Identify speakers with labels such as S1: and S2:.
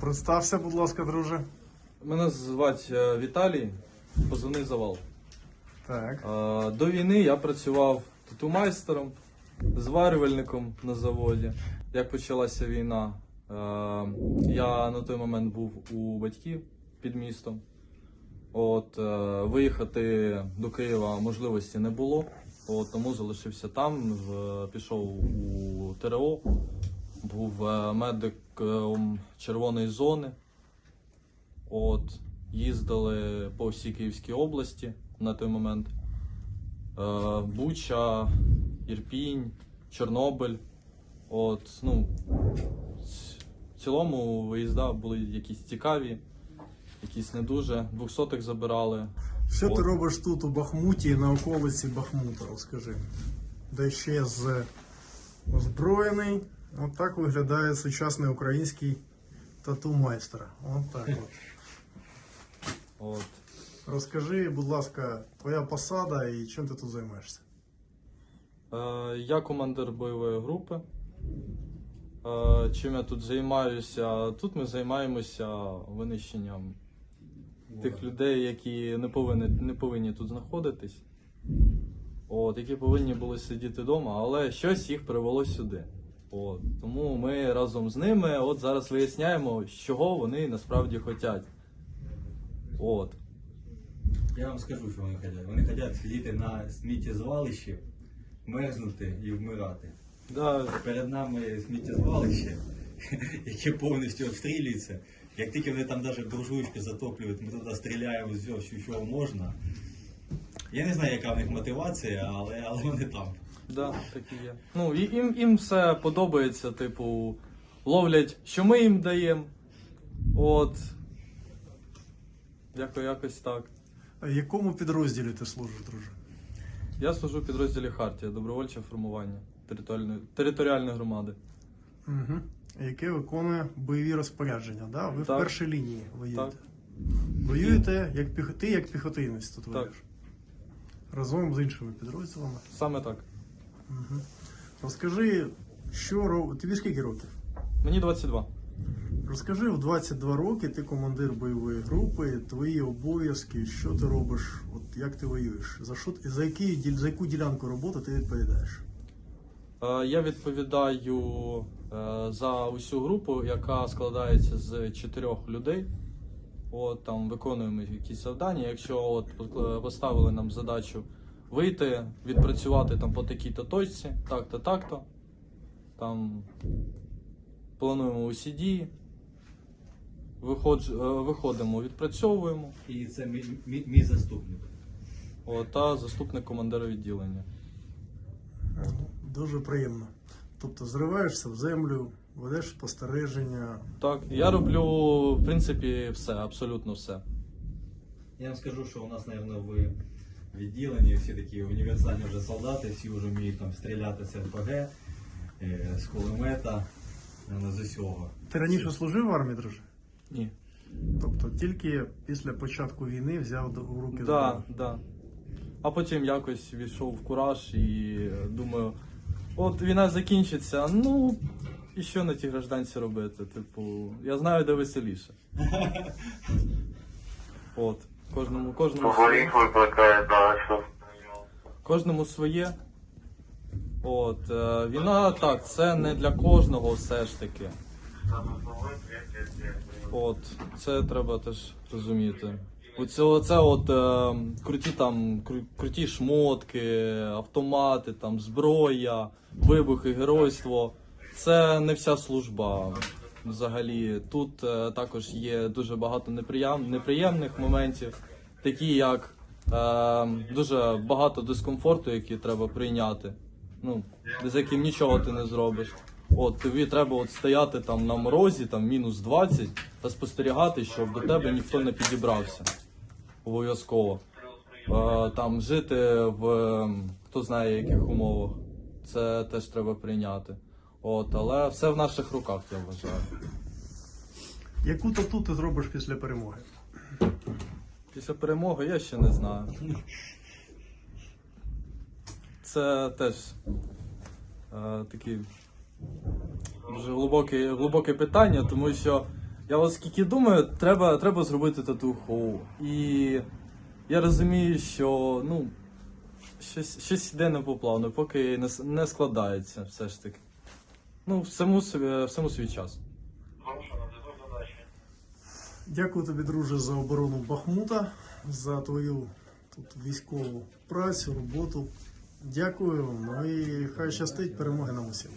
S1: Представся, будь ласка, друже.
S2: Мене звати е, Віталій, позивний завал.
S1: Так.
S2: Е, До війни я працював тату-майстером, зварювальником на заводі. Як почалася війна, е, я на той момент був у батьків під містом. От, виїхати до Києва можливості не було, от, тому залишився там, пішов у ТРО, був е, медиком червоної зони. От, їздили по всій Київській області на той момент. Е, Буча, Ірпінь, Чорнобиль. От, ну, в цілому виїзда були якісь цікаві, якісь не дуже. Двохсотих забирали.
S1: Що ти робиш тут у Бахмуті на околиці Бахмута, розкажи. Де ще з озброєний. От так виглядає сучасний український тату-майстер. От так от.
S2: От.
S1: Розкажи, будь ласка, твоя посада і чим ти тут займаєшся?
S2: Е, Я командир бойової групи. Е, Чим я тут займаюся? Тут ми займаємося винищенням тих людей, які не повинні, не повинні тут знаходитись. От, які повинні були сидіти вдома, але щось їх привело сюди. От, тому ми разом з ними от зараз виясняємо, чого вони насправді хочуть. От.
S3: Я вам скажу, що вони хочуть. Вони хочуть сидіти на сміттєзвалищі, мерзнути і вмирати.
S2: Да,
S3: Перед нами сміттєзвалище, яке повністю обстрілюється. Як тільки вони там навіть буржуйки затоплюють, ми туди стріляємо з всього, що можна. Я не знаю, яка в них мотивація, але, але вони там.
S2: Да, так і є. Ну, і їм, їм все подобається, типу, ловлять, що ми їм даємо. От. Дякую, якось так.
S1: А якому підрозділі ти служиш, друже?
S2: Я служу в підрозділі Хартія, добровольче формування територіальної, територіальної громади.
S1: Угу. Яке виконує бойові розпорядження, да? Ви
S2: Так.
S1: в першій лінії воюєте.
S2: Так.
S1: Воюєте як піх... ти як піхотинець тут воюєш. Разом з іншими підрозділами.
S2: Саме так.
S1: Угу. Розкажи, що роб... тобі скільки років?
S2: Мені 22.
S1: Розкажи в 22 роки, ти командир бойової групи, твої обов'язки, що ти робиш, от як ти воюєш, за що за, які, за яку ділянку роботи ти відповідаєш?
S2: Е, Я відповідаю е, за усю групу, яка складається з чотирьох людей. От там виконуємо якісь завдання. Якщо от поставили нам задачу вийти, відпрацювати там по такій-то точці, так-то, так-то. Там плануємо усі дії, виходж, е, виходимо, відпрацьовуємо.
S3: І це мій, мій, мій заступник.
S2: От, та заступник командира відділення.
S1: Е, Дуже приємно. Тобто зриваєшся в землю, ведеш спостереження.
S2: Так, я роблю в принципі все, абсолютно все.
S3: Я вам скажу, що у нас, мабуть, в відділенні всі такі універсальні вже солдати, всі вже вміють там стріляти з РПГ, е, з кулемета, е, з усього.
S1: Ти раніше служив в армії, друже?
S2: Ні.
S1: Тобто тільки після початку війни взяв до у руки
S2: Да,
S1: зброю.
S2: да. А потім якось війшов в кураж і е, думаю, от війна закінчиться, ну і що на тій гражданці робити? Типу, я знаю, де веселіше. От, кожному, кожному своє.
S4: Викликає дачу.
S2: Кожному своє. От, е, війна так, це не для кожного все ж таки. От, це треба теж розуміти. Оце, оце от е, круті там кру- круті шмотки, автомати, там, зброя, вибухи, геройство. Це не вся служба взагалі. Тут е, також є дуже багато неприєм, неприємних моментів, такі як е, дуже багато дискомфорту, які треба прийняти. Ну, з яким нічого ти не зробиш. От тобі треба от стояти там на морозі, там мінус 20, та спостерігати, щоб до тебе ніхто не підібрався. Обов'язково. Е, там жити в хто знає яких умовах. Це теж треба прийняти. От, але все в наших руках, я вважаю.
S1: Яку тату ти зробиш після перемоги?
S2: Після перемоги я ще не знаю. Це теж е, такі дуже глибоке, глибоке питання, тому що Я от скільки думаю, треба, треба зробити татуху. І я розумію, що ну, щось, щось йде не по плану, поки не, не складається все ж таки. Ну, всьому, собі- всьому свій час.
S1: Дякую тобі, друже, за оборону Бахмута, за твою тут військову працю, роботу. Дякую. Ну і хай щастить перемоги нам усім.